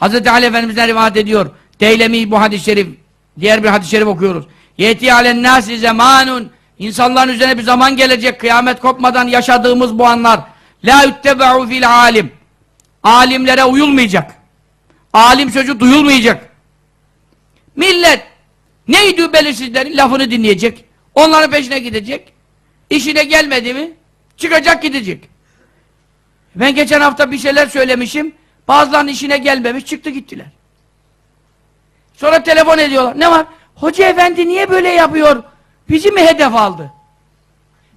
Hazreti Ali Efendimiz'den rivayet ediyor. Deylemi bu hadis-i şerif. Diğer bir hadis-i şerif okuyoruz. Yeti alen nasi zamanun. İnsanların üzerine bir zaman gelecek kıyamet kopmadan yaşadığımız bu anlar. La yuttebe'u fil alim. Alimlere uyulmayacak. Alim sözü duyulmayacak. Millet neydi belirsizlerin lafını dinleyecek. Onların peşine gidecek. İşine gelmedi mi çıkacak gidecek. Ben geçen hafta bir şeyler söylemişim. Bazılarının işine gelmemiş çıktı gittiler. Sonra telefon ediyorlar. Ne var? Hoca efendi niye böyle yapıyor? Bizi mi hedef aldı?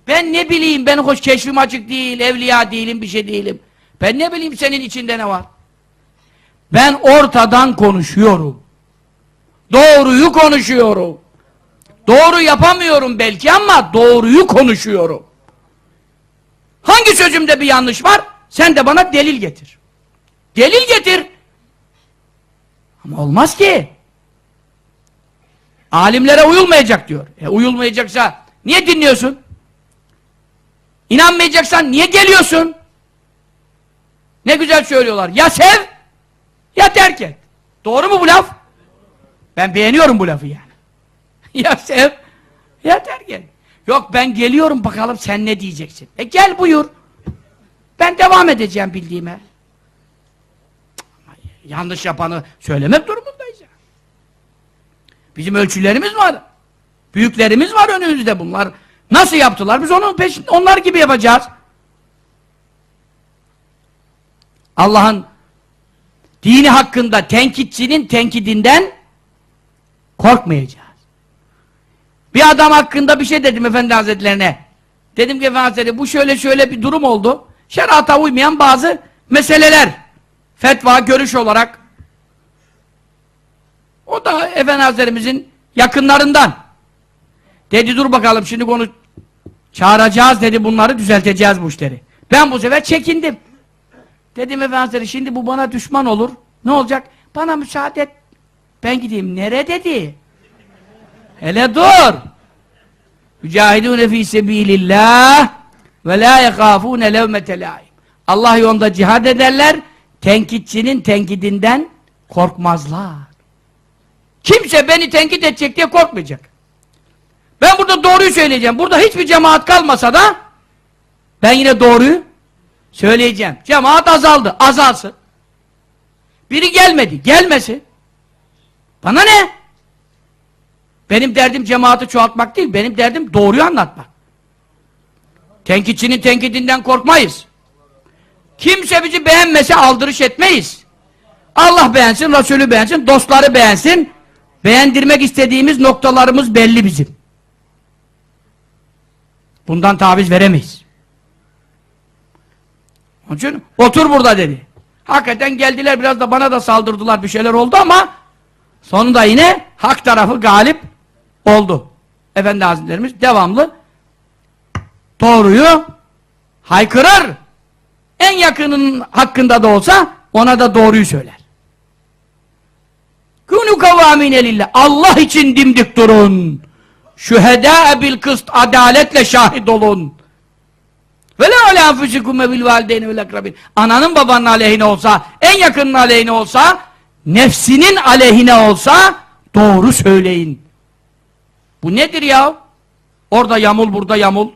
Ben ne bileyim ben hoş keşfim açık değil, evliya değilim, bir şey değilim. Ben ne bileyim senin içinde ne var? Ben ortadan konuşuyorum. Doğruyu konuşuyorum. Doğru yapamıyorum belki ama doğruyu konuşuyorum. Hangi sözümde bir yanlış var? Sen de bana delil getir. Delil getir. Ama olmaz ki. Alimlere uyulmayacak diyor. E uyulmayacaksa niye dinliyorsun? İnanmayacaksan niye geliyorsun? Ne güzel söylüyorlar. Ya sev ya terk et. Doğru mu bu laf? Ben beğeniyorum bu lafı yani. ya sev ya terk et. Yok ben geliyorum bakalım sen ne diyeceksin. E gel buyur. Ben devam edeceğim bildiğime. Yanlış yapanı söylemek durumundayız ya. Bizim ölçülerimiz var. Büyüklerimiz var önümüzde bunlar. Nasıl yaptılar? Biz onun peşinde onlar gibi yapacağız. Allah'ın dini hakkında tenkitçinin tenkidinden korkmayacağız. Bir adam hakkında bir şey dedim Efendi Hazretlerine. Dedim ki Efendi bu şöyle şöyle bir durum oldu. Şerata uymayan bazı meseleler. Fetva, görüş olarak. O da Efendi Hazretlerimizin yakınlarından. Dedi dur bakalım şimdi konu çağıracağız dedi bunları düzelteceğiz bu işleri. Ben bu sefer çekindim. Dedim Efendi şimdi bu bana düşman olur. Ne olacak? Bana müsaade et. Ben gideyim. Nere dedi? Hele dur. Mücahidûne fî sebîlillâh ve lâ yekâfûne levmete. Allah yolunda cihad ederler. Tenkitçinin tenkidinden korkmazlar. Kimse beni tenkit edecek diye korkmayacak. Ben burada doğruyu söyleyeceğim. Burada hiçbir cemaat kalmasa da ben yine doğruyu söyleyeceğim. Cemaat azaldı. Azalsın. Biri gelmedi. Gelmesin. Bana ne? Benim derdim cemaati çoğaltmak değil. Benim derdim doğruyu anlatmak. Tenkitçinin tenkidinden korkmayız. Kimse bizi beğenmese aldırış etmeyiz. Allah beğensin, Resulü beğensin, dostları beğensin. Beğendirmek istediğimiz noktalarımız belli bizim. Bundan taviz veremeyiz. Onun için otur burada dedi. Hakikaten geldiler biraz da bana da saldırdılar bir şeyler oldu ama sonunda yine hak tarafı galip oldu. Efendi Hazretlerimiz devamlı doğruyu haykırır. En yakının hakkında da olsa ona da doğruyu söyler. Kûnû kavâmîne lillah. Allah için dimdik durun. Şühedâ bil kıst adaletle şahit olun. Ve la alâ enfusikum ve bil valideyni vel akrabin. Ananın babanın aleyhine olsa, en yakının aleyhine olsa, nefsinin aleyhine olsa doğru söyleyin. Bu nedir ya? Orada yamul, burada yamul.